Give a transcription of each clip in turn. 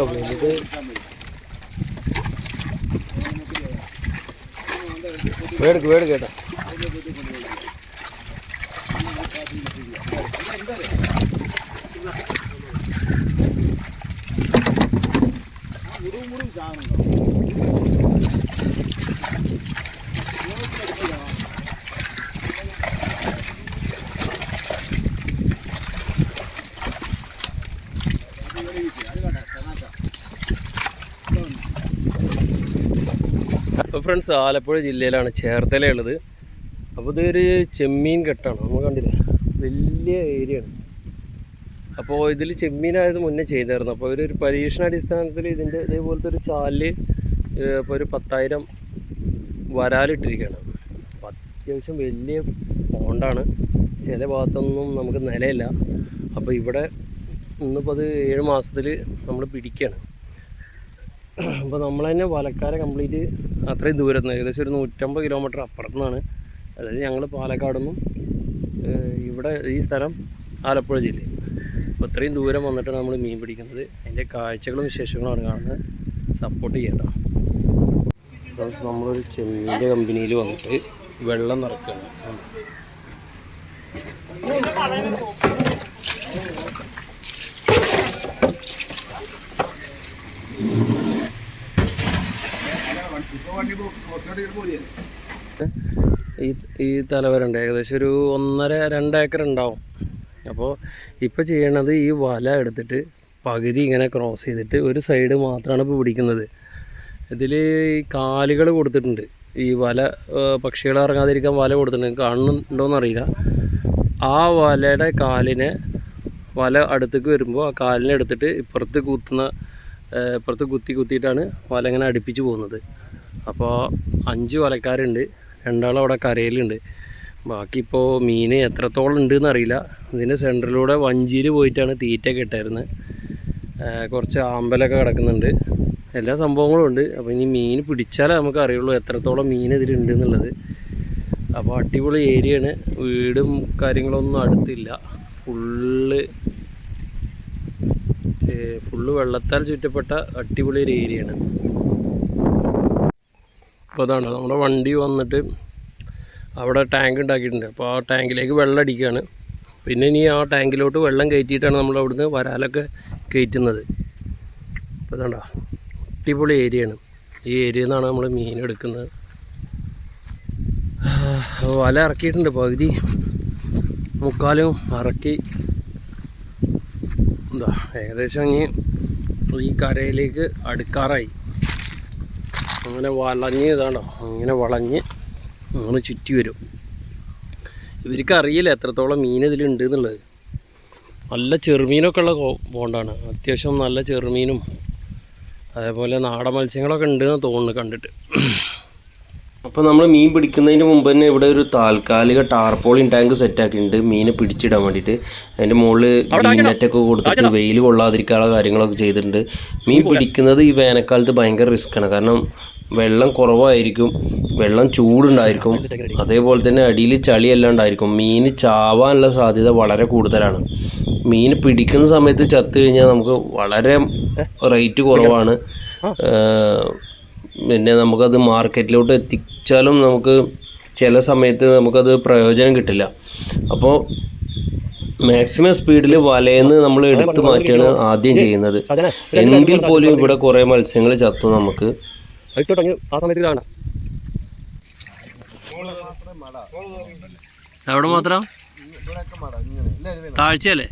ഓ, വലുത് വേടുക്ക് വേടുക്ക് കേട്ടോ അപ്പോൾ ഫ്രണ്ട്സ് ആലപ്പുഴ ജില്ലയിലാണ് ചേർത്തലയുള്ളത് അപ്പോൾ ഇതൊരു ചെമ്മീൻ കെട്ടാണ്. നമ്മൾ കണ്ടില്ല? വലിയ ഏരിയ ആണ്. അപ്പോൾ ഇതിൽ ചെമ്മീനായത് മുന്നേ ചെയ്തായിരുന്നു. അപ്പോൾ ഒരു പരീക്ഷണാടിസ്ഥാനത്തിൽ ഇതിന്റെ ഇതേപോലത്തെ ഒരു ചാലിൽ ഇപ്പോൾ ഒരു പത്തായിരം വരാലിട്ടിരിക്കുകയാണ്. അപ്പോൾ അത്യാവശ്യം വലിയ പോണ്ടാണ്. ചില ഭാഗത്തൊന്നും നമുക്ക് നിലയില്ല. അപ്പോൾ ഇവിടെ ഇന്നിപ്പോൾ അത് ഏഴ് മാസത്തിൽ നമ്മൾ പിടിക്കുകയാണ് അപ്പോൾ നമ്മൾ തന്നെ പാലക്കാട് കംപ്ലീറ്റ് അത്രയും ദൂരത്ത് നിന്ന് ഏകദേശം ഒരു നൂറ്റമ്പത് കിലോമീറ്റർ അപ്പുറത്തു നിന്നാണ് അതായത് ഞങ്ങൾ പാലക്കാട് നിന്നും ഇവിടെ ഈ സ്ഥലം ആലപ്പുഴ ജില്ല. അപ്പോൾ ഇത്രയും ദൂരം വന്നിട്ടാണ് നമ്മൾ മീൻ പിടിക്കുന്നത്. അതിന്റെ കാഴ്ചകളും വിശേഷങ്ങളുമാണ് കാണുന്നത്. സപ്പോർട്ട് ചെയ്യട്ടോ. ഫ്രണ്ട്സ് നമ്മളൊരു ചെമ്മീന്റെ കമ്പനിയിൽ വന്നിട്ട് വെള്ളം നിറക്കുകയാണ് ഈ ഈ തലവരുണ്ട്. ഏകദേശം ഒരു ഒന്നര രണ്ട് ഏക്കർ ഉണ്ടാവും. അപ്പോൾ ഇപ്പോൾ ചെയ്യണത് ഈ വല എടുത്തിട്ട് പകുതി ഇങ്ങനെ ക്രോസ് ചെയ്തിട്ട് ഒരു സൈഡ് മാത്രമാണ് ഇപ്പോൾ പിടിക്കുന്നത്. ഇതിൽ ഈ കാലുകൾ കൊടുത്തിട്ടുണ്ട്. ഈ വല പക്ഷികൾ ഇറങ്ങാതിരിക്കാൻ വല കൊടുത്തിട്ടുണ്ട്. കാണുന്നുണ്ടോയെന്ന് അറിയില്ല. ആ വലയുടെ കാലിനെ വല അടുത്തേക്ക് വരുമ്പോൾ ആ കാലിനെ എടുത്തിട്ട് ഇപ്പുറത്ത് കുത്തുന്ന ഇപ്പുറത്ത് കുത്തി കുത്തിയിട്ടാണ് വല ഇങ്ങനെ അടുപ്പിച്ച് പോകുന്നത്. അപ്പോൾ അഞ്ച് വലക്കാരുണ്ട്. രണ്ടാളും അവിടെ കരയിലുണ്ട്. ബാക്കി ഇപ്പോൾ മീൻ എത്രത്തോളം ഉണ്ടെന്ന് അറിയില്ല. ഇതിന്റെ സെന്ററിലൂടെ വഞ്ചിയിൽ പോയിട്ടാണ് തീറ്റ ഇട്ടായിരുന്നത് കുറച്ച് ആമ്പലൊക്കെ കിടക്കുന്നുണ്ട്. എല്ലാ സംഭവങ്ങളും ഉണ്ട്. അപ്പോൾ ഇനി മീൻ പിടിച്ചാലേ നമുക്ക് അറിയുള്ളൂ എത്രത്തോളം മീൻ ഇതിലുണ്ട് എന്നുള്ളത്. അപ്പോൾ അടിപൊളി ഏരിയയാണ് വീടും കാര്യങ്ങളൊന്നും അടുത്തില്ല. ഫുള്ള് ഫുള്ള് വെള്ളത്താൽ ചുറ്റപ്പെട്ട അടിപൊളി ഒരു ഏരിയയാണ് അപ്പോൾ അതാണ് നമ്മുടെ വണ്ടി വന്നിട്ട് അവിടെ ടാങ്ക് ഉണ്ടാക്കിയിട്ടുണ്ട്. അപ്പോൾ ആ ടാങ്കിലേക്ക് വെള്ളം അടിക്കുകയാണ്. പിന്നെ ഇനി ആ ടാങ്കിലോട്ട് വെള്ളം കയറ്റിയിട്ടാണ് നമ്മൾ അവിടുന്ന് വരാലൊക്കെ കയറ്റുന്നത്. അപ്പോൾ ഇതാണ്ട അടിപൊളി ഏരിയയാണ്. ഈ ഏരിയയിൽ നിന്നാണ് നമ്മൾ മീൻ എടുക്കുന്നത്. വല ഇറക്കിയിട്ടുണ്ട് പകുതി. മുക്കാലും ഇറക്കി. എന്താ ഏകദേശം ഇനി ഈ കരയിലേക്ക് അടുക്കാറായി. അങ്ങനെ വളഞ്ഞ് ഇതാണോ അങ്ങനെ വളഞ്ഞ് അങ്ങനെ ചുറ്റി വരും. ഇവർക്ക് അറിയില്ല എത്രത്തോളം മീൻ ഇതിലുണ്ട് എന്നുള്ളത് നല്ല ചെറുമീനൊക്കെ ഉള്ള ബോണ്ടാണ്. അത്യാവശ്യം നല്ല ചെറുമീനും അതേപോലെ നാടൻ മത്സ്യങ്ങളൊക്കെ ഉണ്ടെന്ന് തോന്നുന്നു കണ്ടിട്ട്. അപ്പോൾ നമ്മൾ മീൻ പിടിക്കുന്നതിന് മുമ്പ് തന്നെ ഇവിടെ ഒരു താൽക്കാലിക ടാർപോളിൻ ടാങ്ക് സെറ്റ് ആക്കിയിട്ടുണ്ട് മീനെ പിടിച്ചിടാൻ വേണ്ടിയിട്ട്. അതിന്റെ മുകളിൽ ഗ്രീൻ നെറ്റൊക്കെ കൊടുത്തിട്ട് വെയിൽ കൊള്ളാതിരിക്കാനുള്ള കാര്യങ്ങളൊക്കെ ചെയ്തിട്ടുണ്ട്. മീൻ പിടിക്കുന്നത് ഈ വേനൽക്കാലത്ത് ഭയങ്കര റിസ്ക്കാണ് കാരണം വെള്ളം കുറവായിരിക്കും. വെള്ളം ചൂടുണ്ടായിരിക്കും. അതേപോലെ തന്നെ അടിയിൽ ചളിയെല്ലാം ഉണ്ടായിരിക്കും മീൻ ചാവാനുള്ള സാധ്യത വളരെ കൂടുതലാണ്. മീൻ പിടിക്കുന്ന സമയത്ത് ചത്തു കഴിഞ്ഞാൽ നമുക്ക് വളരെ റേറ്റ് കുറവാണ്. പിന്നെ നമുക്കത് മാർക്കറ്റിലോട്ട് എത്തിച്ചാലും നമുക്ക് ചില സമയത്ത് നമുക്കത് പ്രയോജനം കിട്ടില്ല. അപ്പോൾ മാക്സിമം സ്പീഡിൽ വലയെന്ന് നമ്മൾ എടുത്തു മാറ്റിയാണ് ആദ്യം ചെയ്യുന്നത്. എങ്കിൽ പോലും ഇവിടെ കുറേ മത്സ്യങ്ങൾ ചത്തു നമുക്ക്. അവിടെ മാത്രം? താഴ്ചയല്ലേ?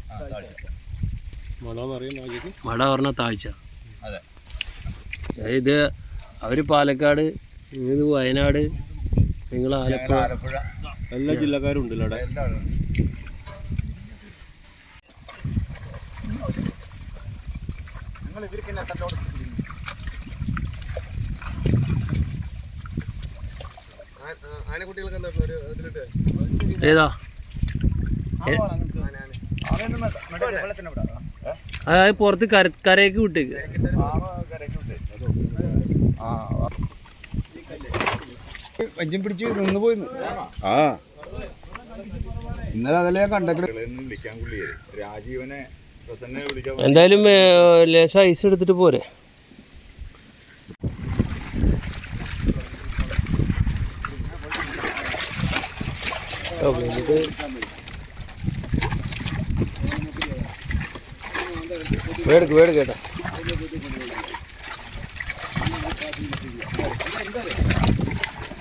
മട പറഞ്ഞ താഴ്ച. ഇത് അവർ പാലക്കാട് ഇത് വയനാട് നിങ്ങൾ ആലപ്പുഴ. എല്ലാ ജില്ലക്കാരും ഉണ്ടല്ലോ അവിടെ. ഏതാ? അത് പുറത്ത് കര കരയൊക്കെ വിട്ടേക്ക്. വഞ്ചം പിടിച്ച് നിന്ന് പോയി. ആ. ഇന്നലെ അതല്ലേ ഞാൻ പുള്ളിയെ രാജീവനെ എന്തായാലും ലേശം ഐസ് എടുത്തിട്ട് പോരെ. വേടുക്ക് വേടുക്ക് കേട്ടോ.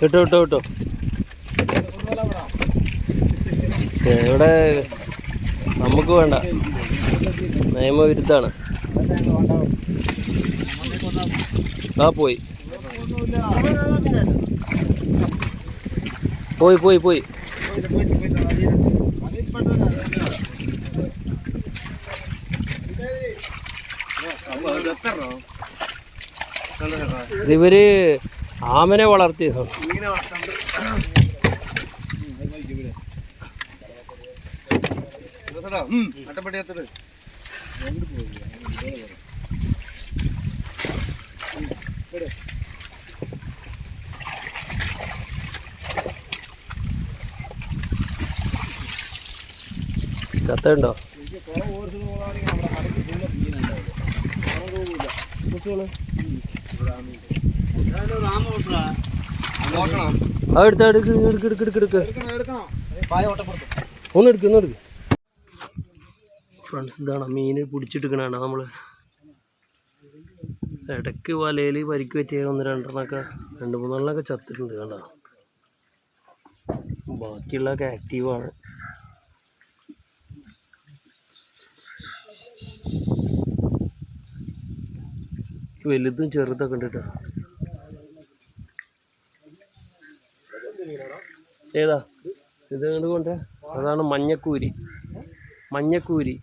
കിട്ടോ കിട്ടോ കിട്ടോ ഇവിടെ നമുക്ക് വേണ്ട. നിയമവിരുദ്ധാണ്. ആ പോയി. പോയി പോയി പോയി. ഇതിവര് ആമനെ വളർത്തിയതാണ്. ചത്തുണ്ടോ ആ ഫ്രണ്ട്സ് ഇതാണ് മീൻ പിടിച്ചെടുക്കണാണ് നമ്മൾ. ഇടയ്ക്ക് വലയിൽ പരിക്ക് പറ്റിയ ഒന്ന് രണ്ടെണ്ണമൊക്കെ രണ്ട് മൂന്നെണ്ണമൊക്കെ ചത്തിട്ടുണ്ട് കണ്ടോ? ബാക്കിയുള്ളതൊക്കെ ആക്റ്റീവാണ് വലുതും ചെറുതൊക്കെ ഉണ്ട് കേട്ടോ ഏതാ? ഇത് കൊണ്ട് അതാണ് മഞ്ഞക്കൂരി. മഞ്ഞക്കൂരി.